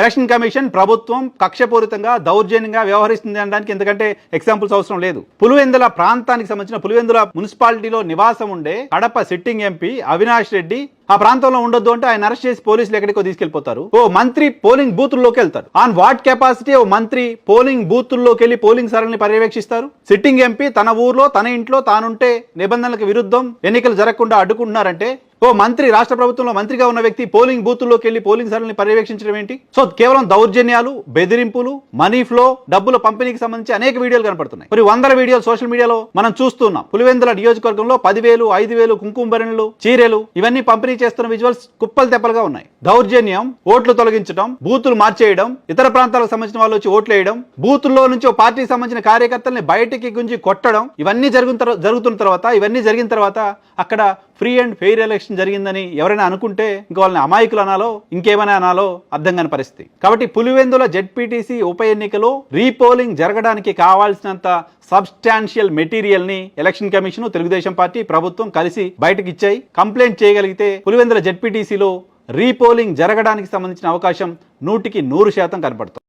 Election commission ప్రభుత్వం కక్షపూరితంగా దౌర్జన్యంగా వ్యవహరిస్తుంది అనడానికి ఎందుకంటే ఎగ్జాంపుల్స్ అవసరం లేదు. పులివెందుల ప్రాంతానికి సంబంధించిన పులివెందుల మున్సిపాలిటీలో నివాసం ఉండే కడప సిట్టింగ్ ఎంపీ అవినాష్ రెడ్డి ఆ ప్రాంతంలో ఉండొద్దు అంటే ఆయన అరెస్ట్ చేసి పోలీసులు ఎక్కడికో తీసుకెళ్ళిపోతారు ఓ మంత్రి పోలింగ్ బూతుల్లోకి వెళ్తారు. ఆన్ వాట్ కెపాసిటీ ఓ మంత్రి పోలింగ్ బూతుల్లోకి వెళ్ళి పోలింగ్ సరళిని పర్యవేక్షిస్తారు. సిట్టింగ్ ఎంపీ తన ఊర్లో తన ఇంట్లో తానుంటే నిబంధనలకు విరుద్ధం ఎన్నికలు జరగకుండా అడ్డుకుంటున్నారంటే ఓ మంత్రి రాష్ట్ర ప్రభుత్వంలో మంత్రిగా ఉన్న వ్యక్తి పోలింగ్ బూతుల్లోకి వెళ్ళి పోలింగ్ సరళిని పర్యవేక్షించడం ఏంటి? సో కేవలం దౌర్జన్యాలు బెదిరింపులు మనీ ఫ్లో డబ్బుల పంపిణీకి సంబంధించి అనేక వీడియోలు కనపడుతున్నాయి. మరి వందల వీడియోలు సోషల్ మీడియాలో మనం చూస్తున్నాం పులివెందుల నియోజకవర్గంలో పదివేలు ఐదు వేలు కుంకుమ చీరలు చీరెలు ఇవన్నీ పంపిణీ చేస్తున్న విజువల్స్ కుప్పలు తెప్పలుగా ఉన్నాయి. దౌర్జన్యం ఓట్లు తొలగించడం బూతులు మార్చేయడం ఇతర ప్రాంతాలకు సంబంధించిన వాళ్ళు వచ్చి ఓట్లు వేయడం బూతుల్లో నుంచి ఓ పార్టీకి సంబంధించిన కార్యకర్తల్ని బయటికి గుంజి కొట్టడం ఇవన్నీ జరుగుతున్న జరుగుతున్న తర్వాత ఇవన్నీ జరిగిన తర్వాత అక్కడ ఫ్రీ అండ్ ఫెయిర్ ఎలక్షన్ జరిగిందని ఎవరైనా అనుకుంటే ఇంకా వాళ్ళని అమాయకులు అనాలో ఇంకేమైనా అనాలో అర్థం కాని పరిస్థితి. కాబట్టి పులివెందుల జెడ్పీటీసీ ఉప ఎన్నికలో రీపోలింగ్ జరగడానికి కావాల్సినంత సబ్స్టాన్షియల్ మెటీరియల్ని ఎలక్షన్ కమిషన్ తెలుగుదేశం పార్టీ ప్రభుత్వం కలిసి బయటకు ఇచ్చాయి. కంప్లైంట్ చేయగలిగితే పులివెందుల జెడ్పీటీసీలో రీపోలింగ్ జరగడానికి సంబంధించిన అవకాశం నూటికి నూరు శాతం కనపడుతుంది.